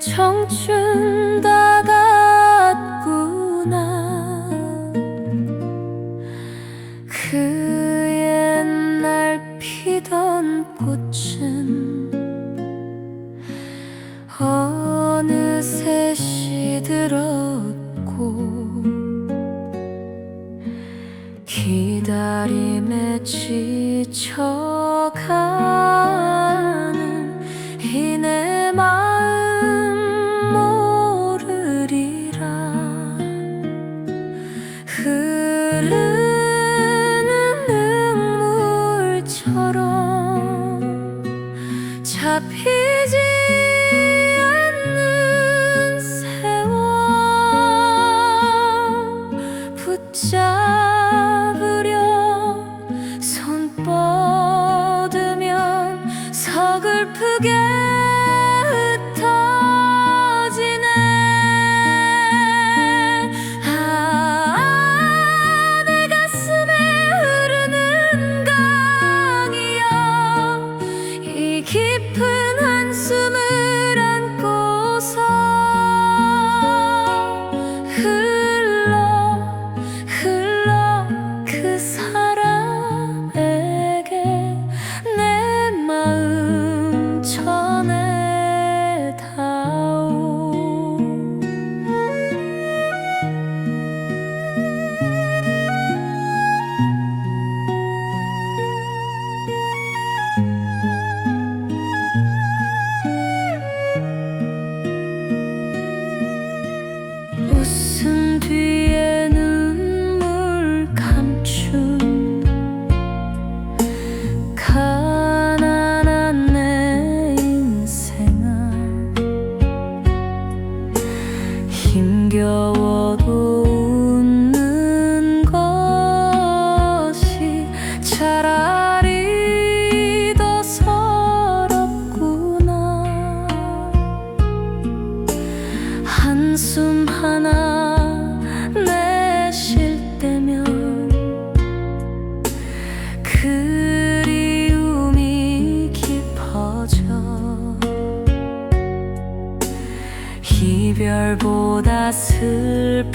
청춘 다 갔구나. 그 옛날 피던 꽃은 어느새 시들었고 기다림에 지쳐가 잡히지 않는 세월 붙잡으 차라리 더 서럽구나. 한숨 하나 내쉴 때면 그리움이 깊어져 이별보다 슬